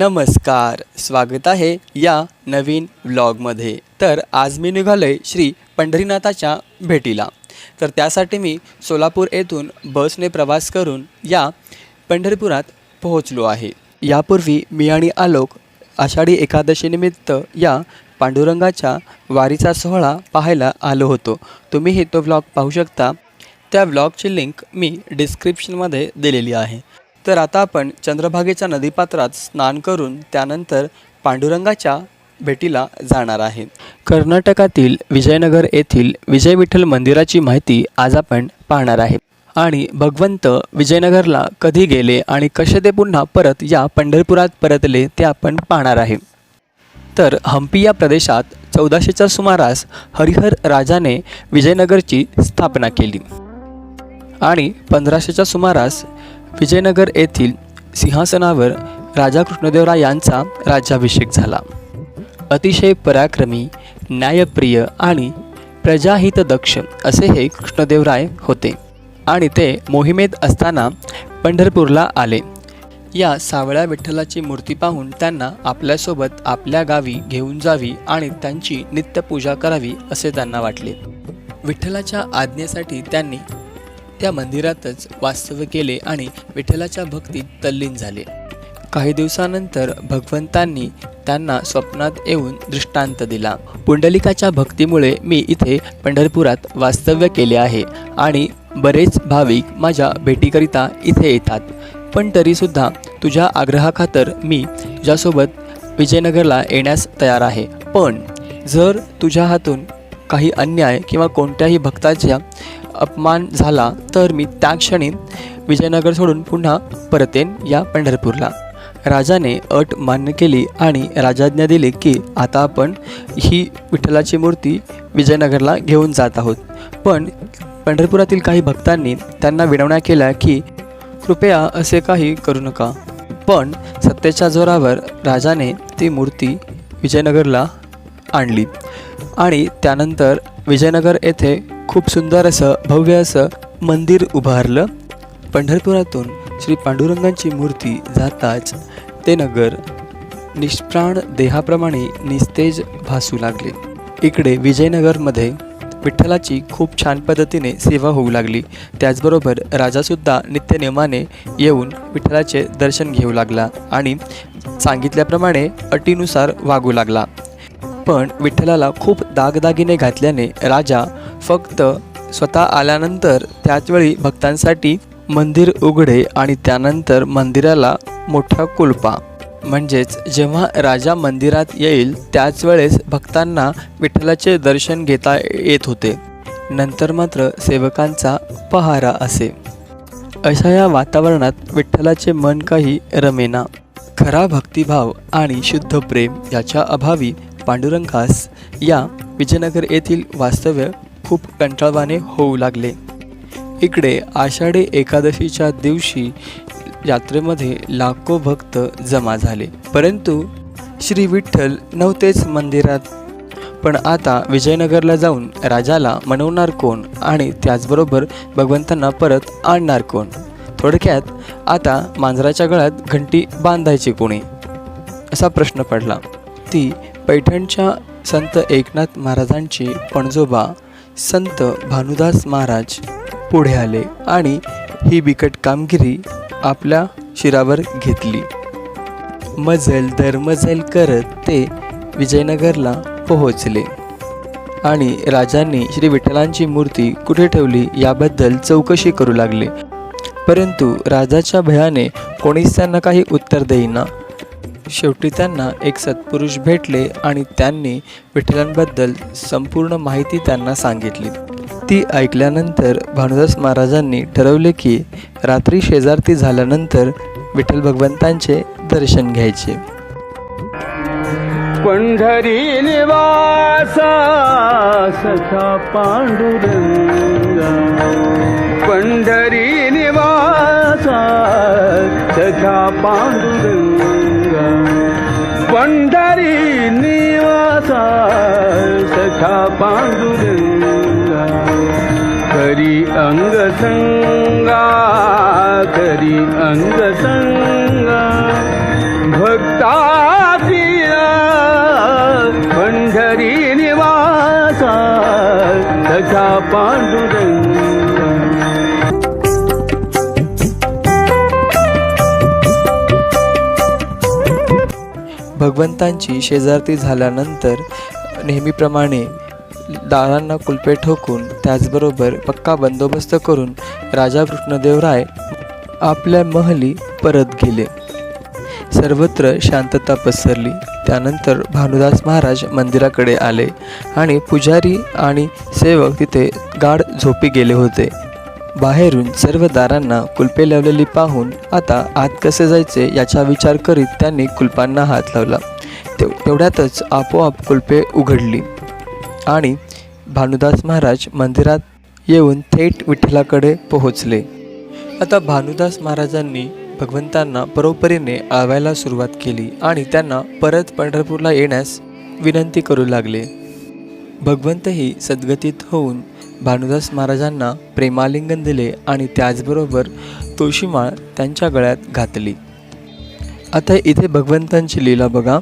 नमस्कार स्वागत आहे या नवीन व्लॉगमध्ये. तर आज मी निघालो आहे श्री पंढरीनाथाच्या भेटीला. तर त्यासाठी मी सोलापूर येथून बसने प्रवास करून या पंढरपुरात पोहोचलो आहे. यापूर्वी मी आणि आलोक आषाढी एकादशीनिमित्त या पांडुरंगाच्या वारीचा सोहळा पाहायला आलो होतो. तुम्हीही तो व्लॉग पाहू शकता. त्या व्लॉगची लिंक मी डिस्क्रिप्शनमध्ये दिलेली आहे. तर आता आपण चंद्रभागेच्या नदीपात्रात स्नान करून त्यानंतर पांडुरंगाच्या भेटीला जाणार आहे. कर्नाटकातील विजयनगर येथील विजय विठ्ठल मंदिराची माहिती आज आपण पाहणार आहे. आणि भगवंत विजयनगरला कधी गेले आणि कसे ते पुन्हा परत या पंढरपुरात परतले ते आपण पाहणार आहे. तर हम्पी या प्रदेशात चौदाशेच्या सुमारास हरिहर राजाने विजयनगरची स्थापना केली. आणि पंधराशेच्या सुमारास विजयनगर येथील सिंहासनावर राजा कृष्णदेवराय यांचा राज्याभिषेक झाला. अतिशय पराक्रमी न्यायप्रिय आणि प्रजाहितदक्ष असे हे कृष्णदेवराय होते आणि ते मोहिमेत असताना पंढरपूरला आले. या सावळ्या विठ्ठलाची मूर्ती पाहून त्यांना आपल्यासोबत आपल्या गावी घेऊन जावी आणि त्यांची नित्यपूजा करावी असे त्यांना वाटले. विठ्ठलाच्या आज्ञेसाठी त्यांनी त्या मंदिरातच वास्तव्य केले आणि विठ्ठलाच्या भक्तीत तल्लीन झाले. काही दिवसानंतर भगवंतांनी त्यांना स्वप्नात येऊन दृष्टांत दिला. पुंडलिकाच्या भक्तीमुळे मी इथे पंढरपुरात वास्तव्य केले आहे आणि बरेच भाविक माझ्या भेटीकरिता इथे येतात. पण तरीसुद्धा तुझ्या आग्रहाखातर मी तुझ्यासोबत विजयनगरला येण्यास तयार आहे. पण जर तुझ्या हातून काही अन्याय किंवा कोणत्याही भक्ताच्या अपमान झाला तर मी त्या क्षणी विजयनगर सोडून पुन्हा परतेन या पंढरपूरला. राजाने अट मान्य केली आणि राजाज्ञा दिली की आता आपण ही विठ्ठलाची मूर्ती विजयनगरला घेऊन जात आहोत. पण पंढरपुरातील काही भक्तांनी त्यांना विनवण्या केल्या की कृपया असे काही करू नका. पण सत्तेच्या जोरावर राजाने ती मूर्ती विजयनगरला आणली आणि त्यानंतर विजयनगर येथे खूप सुंदर असं भव्य असं मंदिर उभारलं. पंढरपुरातून श्री पांडुरंगांची मूर्ती जाताच ते नगर निष्प्राण देहाप्रमाणे निस्तेज भासू लागले. इकडे विजयनगरमध्ये विठ्ठलाची खूप छान पद्धतीने सेवा होऊ लागली. त्याचबरोबर राजासुद्धा नित्यनेमाने येऊन विठ्ठलाचे दर्शन घेऊ लागला आणि सांगितल्याप्रमाणे अटीनुसार वागू लागला. पण विठ्ठलाला खूप दागदागिने घातल्याने राजा फक्त स्वतः आल्यानंतर त्याचवेळी भक्तांसाठी मंदिर उघडे आणि त्यानंतर मंदिराला मोठा कुलपा. म्हणजेच जेव्हा राजा मंदिरात येईल त्याच वेळेस भक्तांना विठ्ठलाचे दर्शन घेता येत होते. नंतर मात्र सेवकांचा पहारा असे. अशा या वातावरणात विठ्ठलाचे मन काही रमेना. खरा भक्तिभाव आणि शुद्ध प्रेम याच्या अभावी पांडुरंगास या विजयनगर येथील वास्तव्य खूप कंटाळवाणे होऊ लागले. इकडे आषाढी एकादशीच्या दिवशी यात्रेमध्ये लाखो भक्त जमा झाले. परंतु श्री विठ्ठल नव्हतेच मंदिरात. पण आता विजयनगरला जाऊन राजाला मनवणार कोण आणि त्याचबरोबर भगवंतांना परत आणणार कोण? थोडक्यात आता मांजराच्या गळ्यात घंटी बांधायची कोणी? असा प्रश्न पडला. ती पैठणच्या संत एकनाथ महाराजांची पणजोबा संत भानुदास महाराज पुढे आले आणि ही बिकट कामगिरी आपल्या शिरावर घेतली. मजल दर मजल करत ते विजयनगरला पोहोचले. आणि राजांनी श्री विठ्ठलांची मूर्ती कुठे ठेवली याबद्दल चौकशी करू लागले. परंतु राजाच्या भयाने कोणीच त्यांना काही उत्तर देईना. शेवटी त्यांना एक सत्पुरुष भेटले आणि त्यांनी विठ्ठलांबद्दल संपूर्ण माहिती त्यांना सांगितली. ती ऐकल्यानंतर भानुदास महाराजांनी ठरवले की रात्री शेजारती झाल्यानंतर विठ्ठल भगवंतांचे दर्शन घ्यायचे. पंढरी निवासा सखा पांडुरंगा. पंढरी निवासा सखा पांडुरंगा. पंढरी निवासा सखा पांडुरंगा. करी अंग संगा करी अंग संगा भक्तासिया पंढरी निवासा सखा पांडुरंगा. भगवंतांची शेजारती झाल्यानंतर नेहमीप्रमाणे दारांना कुलपे ठोकून त्याचबरोबर पक्का बंदोबस्त करून राजा कृष्णदेवराय आपल्या महली परत गेले. सर्वत्र शांतता पसरली. त्यानंतर भानुदास महाराज मंदिराकडे आले आणि पुजारी आणि सेवक तिथे गाढ झोपी गेले होते. बाहेरून सर्व दारांना कुलपे लावलेली पाहून आता आत कसे जायचे याचा विचार करीत त्यांनी कुलपांना हात लावला. तेव तेवढ्यातच आपोआप कुलपे उघडली. आणि भानुदास महाराज मंदिरात येऊन थेट विठ्ठलाकडे पोहोचले. आता भानुदास महाराजांनी भगवंतांना परोपरीने आळवायला सुरुवात केली आणि त्यांना परत पंढरपूरला येण्यास विनंती करू लागले. भगवंतही सद्गतीत होऊन भानुदास महाराजांना प्रेमालिंगन दिले आणि त्याचबरोबर तुळशीमाळ त्यांच्या गळ्यात घातली. आता इथे भगवंतांची लीला बघा.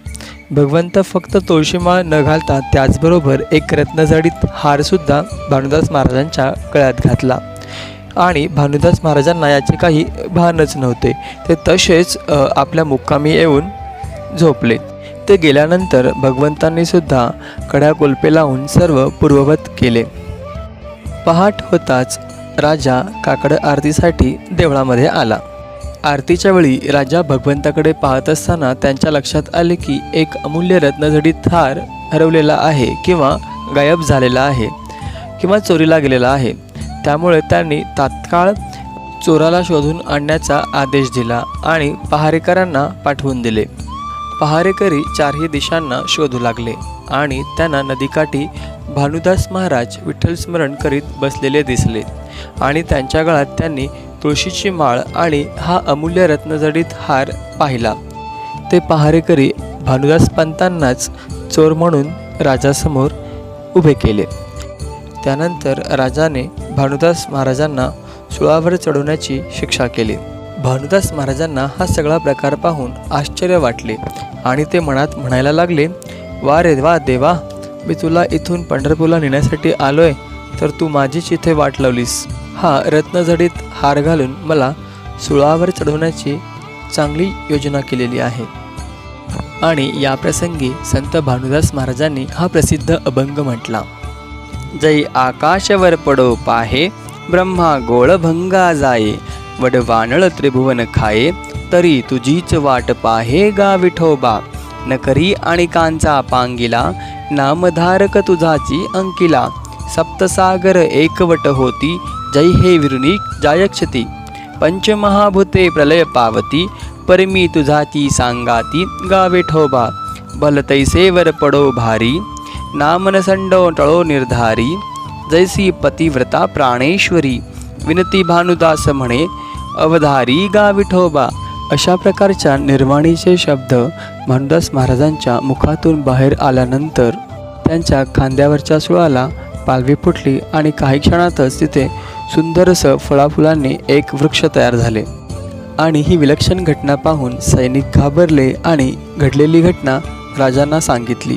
भगवंत फक्त तुळशीमाळ न घालता त्याचबरोबर एक रत्नजडीत हारसुद्धा भानुदास महाराजांच्या गळ्यात घातला. आणि भानुदास महाराजांना याचे काही भानच नव्हते. ते तसेच आपल्या मुक्कामी येऊन झोपले. ते गेल्यानंतर भगवंतांनी सुद्धा कड्या कुलपे लावून सर्व पूर्ववत केले. पहाट होताच राजा काकड आरतीसाठी देवळामध्ये आला. आरतीच्या वेळी राजा भगवंताकडे पाहत असताना त्यांच्या लक्षात आले की एक अमूल्य रत्नझडी थार हरवलेला आहे किंवा गायब झालेला आहे किंवा चोरीला गेलेला आहे. त्यामुळे त्यांनी तात्काळ चोराला शोधून आणण्याचा आदेश दिला आणि पहारेकरांना पाठवून दिले. पहारेकरी चारही दिशांना शोधू लागले आणि त्यांना नदीकाठी भानुदास महाराज विठ्ठल स्मरण करीत बसलेले दिसले. आणि त्यांच्या गळात त्यांनी तुळशीची माळ आणि हा अमूल्य रत्नजडीत हार पाहिला. ते पहारेकरी भानुदास पंतांनाच चोर म्हणून राजासमोर उभे केले. त्यानंतर राजाने भानुदास महाराजांना सुळावर चढवण्याची शिक्षा केली. भानुदास महाराजांना हा सगळा प्रकार पाहून आश्चर्य वाटले आणि ते मनात म्हणायला लागले वा रे वा देवा मी तुला इथून पंढरपूरला नेण्यासाठी आलोय तर तू माझीच इथे वाट लावलीस. हा रत्नझडीत हार घालून मला सुळावर चढवण्याची चांगली योजना केलेली आहे. आणि या प्रसंगी संत भानुदास महाराजांनी हा प्रसिद्ध अभंग म्हटला जै आकाशवर पडो पाहे ब्रह्मा गोळभंगा जाये वडवानळ त्रिभुवन खाये तरी तुझीच वाट पाहे गा विठोबा. नकरी आणि कांचा पांगिला नामधारक तुझाची अंकिला. सप्तसागर एकवट होती जय हे विरुनी जायक्षती. पंचमहाभूते प्रलय पावती परमी तुझाची सांगाती गा विठोबा. भलतैसेवर पडो भारी नामनसंडो टळो निर्धारी. जैसी पतिव्रता प्राणेश्वरी विनती भानुदास म्हणे अवधारी गा विठोबा अशा प्रकारच्या निर्वाणीचे शब्द मनदास महाराजांच्या मुखातून बाहेर आल्यानंतर त्यांच्या खांद्यावरच्या सुळाला पालवी फुटली आणि काही क्षणातच तिथे सुंदरसं फळाफुलांनी एक वृक्ष तयार झाले. आणि ही विलक्षण घटना पाहून सैनिक घाबरले आणि घडलेली घटना राजांना सांगितली.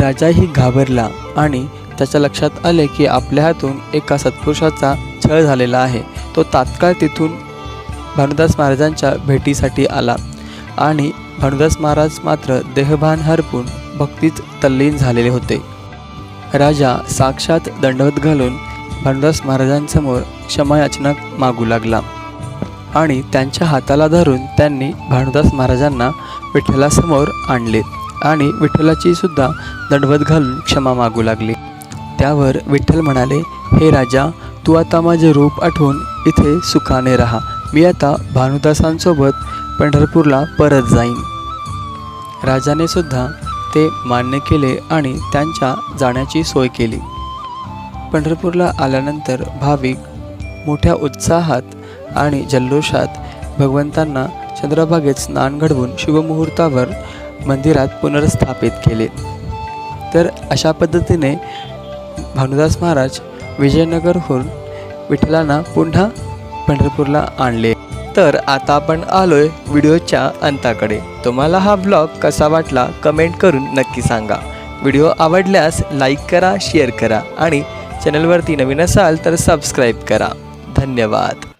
राजाही घाबरला आणि त्याच्या लक्षात आले की आपल्या हातून एका सत्पुरुषाचा छळ झालेला आहे. तो तात्काळ तिथून भानुदास महाराजांच्या भेटीसाठी आला. आणि भानुदास महाराज मात्र देहभान हरपून भक्तीत तल्लीन झालेले होते. राजा साक्षात दंडवत घालून भानुदास महाराजांसमोर क्षमायाचना मागू लागला. आणि त्यांच्या हाताला धरून त्यांनी भानुदास महाराजांना विठ्ठलासमोर आणले आणि विठ्ठलाची सुद्धा दंडवत घालून क्षमा मागू लागली. त्यावर विठ्ठल म्हणाले हे राजा तू आता माझे रूप आठवून इथे सुखाने राहा. मी आता भानुदासांसोबत पंढरपूरला परत जाईन. राजाने सुद्धा ते मान्य केले आणि त्यांच्या जाण्याची सोय केली. पंढरपूरला आल्यानंतर भाविक मोठ्या उत्साहात आणि जल्लोषात भगवंतांना चंद्रभागेत स्नान घडवून शुभमुहूर्तावर मंदिरात पुनर्स्थापित केले. तर अशा पद्धतीने भानुदास महाराज विजयनगरहून विठ्ठलांना पुन्हा पंढरपूरला आणले. तर आता आपण आलो आहे व्हिडिओच्या अंताकडे. तुम्हाला हा ब्लॉग कसा वाटला कमेंट करून नक्की सांगा. व्हिडिओ आवडल्यास लाईक करा शेअर करा आणि चॅनलवरती नवीन असाल तर सबस्क्राईब करा. धन्यवाद.